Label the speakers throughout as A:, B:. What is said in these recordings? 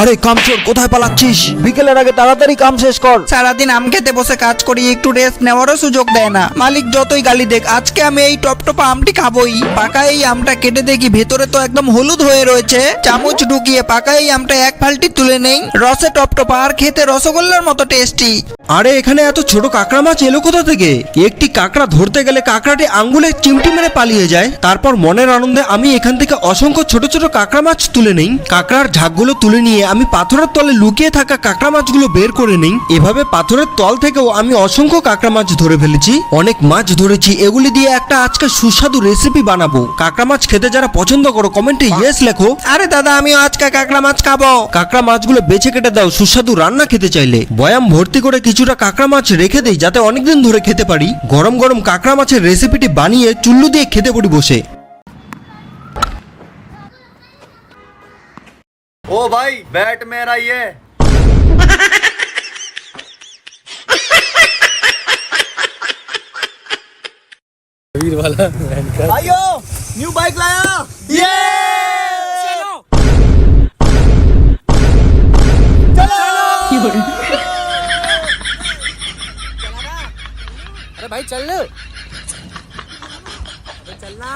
A: আরে কামচোর কোথায় পালাচ্ছিস? বিকেলের আগে তাড়াতাড়ি কাম শেষ কর।
B: সারাদিন আম খেতে বসে কাজ করি একটু রেস্ট নেওয়ারও সুযোগ দেয় না। মালিক যতই গালি দেখ আজকে আমি এই টপ টপ আমটি খাবোই। পাকা এই আমটা কেটে দেখি ভেতরে তো একদম হলুদ হয়ে রয়েছে। চামচ ঢুকিয়ে পাকা এই আমটা এক ফালটি তুলে নেই। রসে টপ টপ আর খেতে রসগোল্লার মতো টেস্টি
A: আরে এখানে এত ছোট কাঁকড়া মাছ এলো কোথা থেকে? একটি কাঁকড়া ধরতে গেলে কাঁকড়াটি আঙ্গুলে চিমটি মেরে পালিয়ে যায়? তারপর মনের আনন্দে আমি এখান থেকে অসংখ্য ছোট ছোট কাঁকড়া মাছ তুলে নেই। কাঁকড়ার ঝাঁকগুলো তুলে নিয়ে আমি পাথরের তলে লুকিয়ে থাকা কাঁকড়া মাছগুলো বের করে নিই। এভাবে পাথরের তল থেকেও আমি অসংখ্য কাঁকড়া মাছ ধরে ফেলেছি। অনেক মাছ ধরেছি। এগুলি দিয়ে একটা আজকে সুস্বাদু রেসিপি বানাবো। কাঁকড়া মাছ খেতে যারা পছন্দ করো, কমেন্টে ইয়েস লেখো। আরে দাদা আমি আজকে কাঁকড়া মাছ খাব। কাঁকড়া মাছগুলো বেছে কেটে দাও, সুস্বাদু রান্না খেতে চাইলে। বয়াম ভর্তি করে কিছুটা কাঁকড়া মাছ রেখে দেই, যাতে অনেকদিন ধরে খেতে পারি। গরম গরম কাঁকড়া মাছের রেসিপিটি বানিয়ে চুল্লু দিয়ে খেতে পড়ি বসে।
C: ओ भाई बैट मेरा ये वीर वाला आयो न्यू बाइक लाया। ये चलो। चलो! अरे भाई चल। चलना।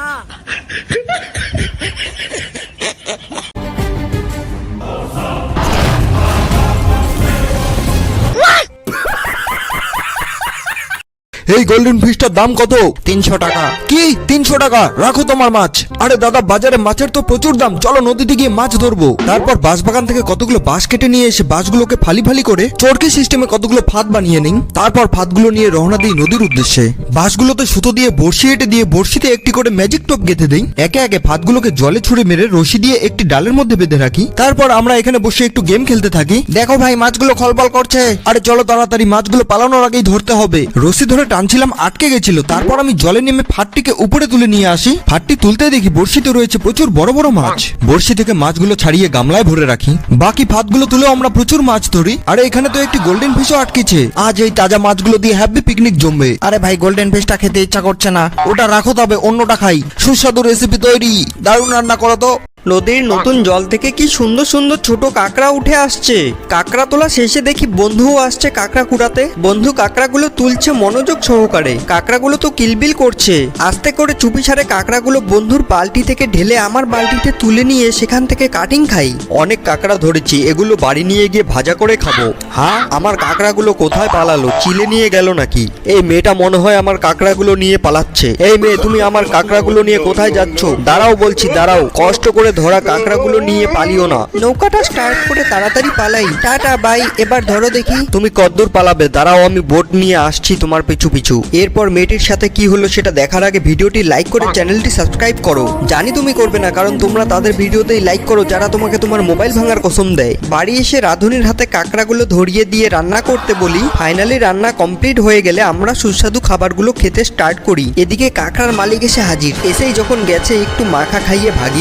A: এই গোল্ডেন ফিশটার দাম কত? তিনশো টাকা। কি? তিনশো টাকা? রাখো তোমার মাছ। আরে দাদা বাজারে মাছের তো প্রচুর দাম। চলো নদীতে গিয়ে মাছ ধরবো। তারপর বাঁশ বাগান থেকে কতগুলো বাঁশ কেটে নিয়ে এসে বাঁশগুলোকে ফালি ফালি করে চরকি সিস্টেমে কতগুলো ফাঁদ বানিয়ে নিই তারপর ফাঁদগুলো নিয়ে রওনা দিই নদীর উদ্দেশ্যে। বাঁশগুলোতে সুতো দিয়ে বড়শি এঁটে দিয়ে বড়শিতে একটি করে ম্যাজিক টপ গেঁথে দিই। একে একে ফাঁদগুলোকে জলে ছুঁড়ে মেরে রশি দিয়ে একটি ডালের মধ্যে বেঁধে রাখি। তারপর আমরা এখানে বসে একটু গেম খেলতে থাকি। দেখো ভাই মাছগুলো খলবল করছে। আরে চলো তাড়াতাড়ি মাছগুলো পালানোর আগেই ধরতে হবে। রশি ধরে টানছিলাম, আটকে গেছিল। তারপর আমি জলে নেমে ফাটটিকে উপরে তুলে নিয়ে আসি। ফাটটি তুলতে দেখি বড়শিতে রয়েছে প্রচুর বড় বড় মাছ। বড়শি থেকে মাছগুলো ছাড়িয়ে গামলায় ভরে রাখি। বাকি ফাঁদগুলো তুলেও আমরা প্রচুর মাছ ধরি। আরে, এখানে তো একটি গোল্ডেন ফিশও আটকেছে। আজ এই তাজা মাছগুলো দিয়ে হ্যাপি পিকনিক জমবে। আরে ভাই গোল্ডেন ফিশটা খেতে ইচ্ছা করছে না। ওটা রাখো তবে, অন্যটা খাই। সুস্বাদু রেসিপি তৈরি। দারুণ রান্না করো তো।
B: নদীর নতুন জল থেকে কি সুন্দর সুন্দর ছোট কাঁকড়া উঠে আসছে? কাঁকড়া তোলা শেষে দেখি বন্ধুও আসছে কাঁকড়া কুড়াতে। বন্ধু কাঁকড়াগুলো তুলছে মনোযোগ সহকারে। কাঁকড়াগুলো তো কিলবিল করছে। আস্তে করে চুপি সারে কাঁকড়াগুলো বন্ধুর বালতি থেকে ঢেলে আমার বালতিতে তুলে নিয়ে সেখান থেকে কাটিং খাই। অনেক কাঁকড়া ধরেছি এগুলো বাড়ি নিয়ে গিয়ে ভাজা করে খাব। হ্যাঁ আমার কাঁকড়াগুলো কোথায় পালালো? চিলে নিয়ে গেল নাকি? এই মেয়েটা মনে হয় আমার কাঁকড়াগুলো নিয়ে পালাচ্ছে। এই মেয়ে তুমি আমার কাঁকড়াগুলো নিয়ে কোথায় যাচ্ছ? দাঁড়াও বলছি দাঁড়াও। কষ্ট করে ধরা কাঁকড়াগুলো নিয়ে পালিও না। নৌকাটা স্টার্ট করে তাড়াতাড়ি পালাই। টাটা বাই এবার ধরো দেখি। তুমি কদ্দূর পালাবে দাঁড়াও আমি বোট নিয়ে আসছি তোমার পিছু পিছু। এরপর মেয়েটির সাথে কি হলো সেটা দেখার আগে ভিডিওটি লাইক করে চ্যানেলটি সাবস্ক্রাইব করো। জানি তুমি করবে না কারণ তোমরা তাদের ভিডিওতেই লাইক করো যারা তোমাকে তোমার মোবাইল ভাঙার কসম দেয়। বাড়ি এসে রাধুনির হাতে কাঁকড়াগুলো ধরিয়ে দিয়ে রান্না করতে বলি ফাইনালি রান্না কমপ্লিট হয়ে গেলে আমরা সুস্বাদু খাবারগুলো খেতে স্টার্ট করি। এদিকে কাঁকড়ার মালিক এসে হাজির। এসেই যখন গেছে একটু মাখা খাইয়ে ভাগিয়ে